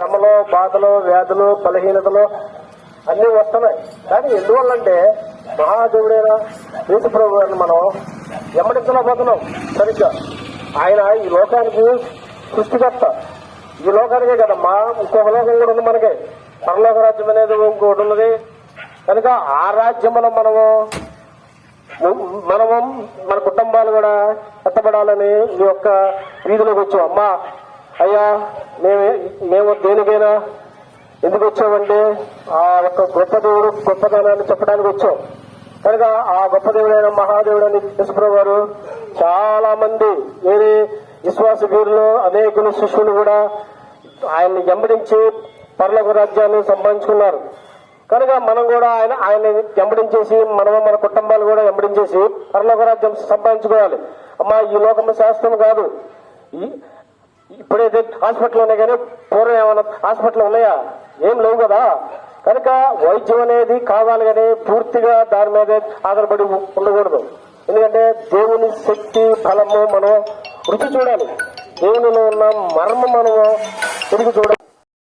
శ్రమలో బాధలు వ్యాధులు బలహీనతలు అన్నీ వస్తున్నాయి. కానీ ఎందువల్లంటే మహాదేవుడైన యేసుప్రభు గారిని మనం ఎమ్మడించలేకపోతున్నాం సరిగ్గా. ఆయన ఈ లోకానికి సృష్టికర్త. ఈ లోకానికే కదమ్మా ఇంకొక లోకం కూడా ఉంది మనకి. పరలోక రాజ్యం అనేది ఇంకోటి ఉన్నది. కనుక ఆ రాజ్యంలో మనము మనము మన కుటుంబాలు కూడా ఎత్తబడాలని ఈ యొక్క వీధిలోకి వచ్చాం. అమ్మా అయ్యా మేము మేము దేనికైనా ఎందుకు వచ్చామంటే ఆ యొక్క గొప్ప దేవుడు గొప్పతనాన్ని చెప్పడానికి వచ్చాం. కనుక ఆ గొప్ప దేవుడైన మహాదేవుడని యశ్వరావు గారు చాలా మంది వేరే విశ్వాస వీరులు అనేకులు శిష్యులు కూడా ఆయన్ని వెంబడించి పర్లకు రాజ్యాన్ని సంపాదించుకున్నారు. కనుక మనం కూడా ఆయన ఆయన వెంబడించేసి మనము మన కుటుంబాలు కూడా వెంబడించేసి పరలోక రాజ్యం సంపాదించుకోవాలి. అమ్మా ఈ లోకము శాస్త్రం కాదు. ఈ ఇప్పుడైతే హాస్పిటల్ ఉన్నాయి కానీ పూర్వం ఏమైనా హాస్పిటల్ ఉన్నాయా? ఏం లేవు కదా. కనుక వైద్యం అనేది కావాలి కానీ పూర్తిగా దాని మీదే ఆధారపడి ఉండకూడదు. ఎందుకంటే దేవుని శక్తి ఫలము మనం రుచి చూడాలి. దేవునిలో ఉన్న మర్మ మనము తిరిగి చూడాలి